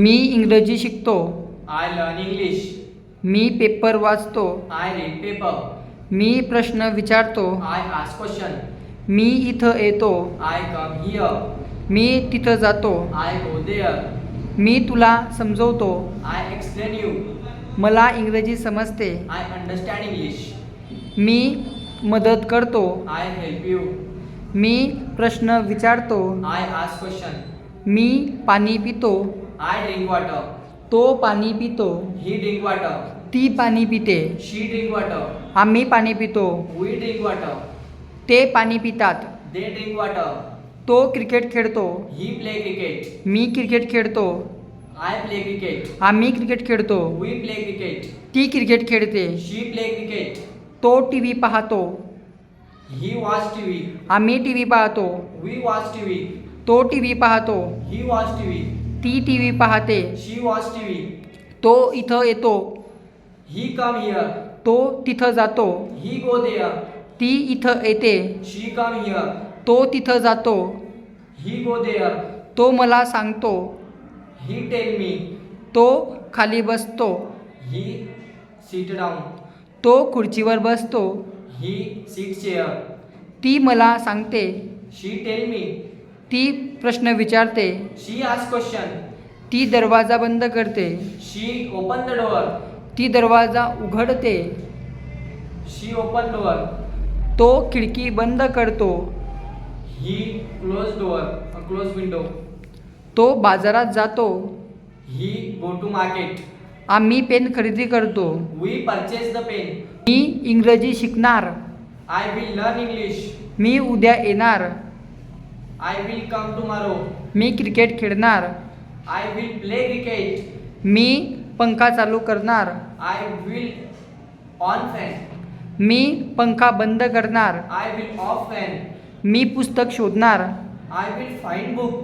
मी इंग्रजी शिकतो. I learn English मी पेपर वाचतो. आय रीड पेपर मी प्रश्न विचारतो. आय आस क्वेश्चन मी इथं येतो. आय कम हिअर मी तिथं जातो. आय गो देअर मी तुला समजवतो. आय एक्सप्लेन यू मला इंग्रजी समजते. आय अंडरस्टँड इंग्लिश मी मदत करतो. आय हेल्प यू मी प्रश्न विचारतो. आय आस क्वेश्चन मी पाणी पितो. आय ड्रिंक वॉटर तो पाणी पितो. ही ड्रिंक वॉटर ती पाणी पिते. शी ड्रिंक वॉटर आम्ही पाणी पितो. वी ड्रिंक वॉटर ते पाणी पितात. दे ड्रिंक वॉटर तो क्रिकेट खेळतो. ही प्ले क्रिकेट मी क्रिकेट खेळतो. आय प्ले क्रिकेट आम्ही क्रिकेट खेळतो. वी प्ले क्रिकेट ती क्रिकेट खेळते. शी प्ले क्रिकेट तो टी व्ही पाहतो. ही वॉच टी व्ही आम्ही टी व्ही पाहतो. वी वॉच टी व्ही तो टी व्ही पाहतो. ही वॉच टी व्ही ती टी व्ही पाहते. शी वॉच टी व्ही तो इथं येतो. ही कम हिअर तो तिथं जातो. ही गो दे ती इथं येते. शी कम हिअर तो तिथं जातो. ही गो दे तो मला सांगतो. ही टेल मी तो खाली बसतो. ही सीट डाऊन तो खुर्चीवर बसतो. ही सीट शेअर ती मला सांगते. शी टेल मी ती प्रश्न विचारते. शी आज क्वेश्चन ती दरवाजा बंद करते. शी ओपन द डोअर ती दरवाजा उघडते. शी ओपन डोअर तो खिडकी बंद करतो. He close door close window तो बाजारात जातो. ही गो टू मार्केट आम्ही पेन खरेदी करतो. वी परचेस द पेन मी इंग्रजी शिकणार. आय विल लर्न इंग्लिश मी उद्या येणार. आई विल कम टुमारो मी क्रिकेट खेळणार. आय विल प्ले क्रिकेट मी पंखा चालू करणार. आय विल ऑन फॅन मी पंखा बंद करणार. आय विल ऑफ फॅन मी पुस्तक शोधणार. I will find book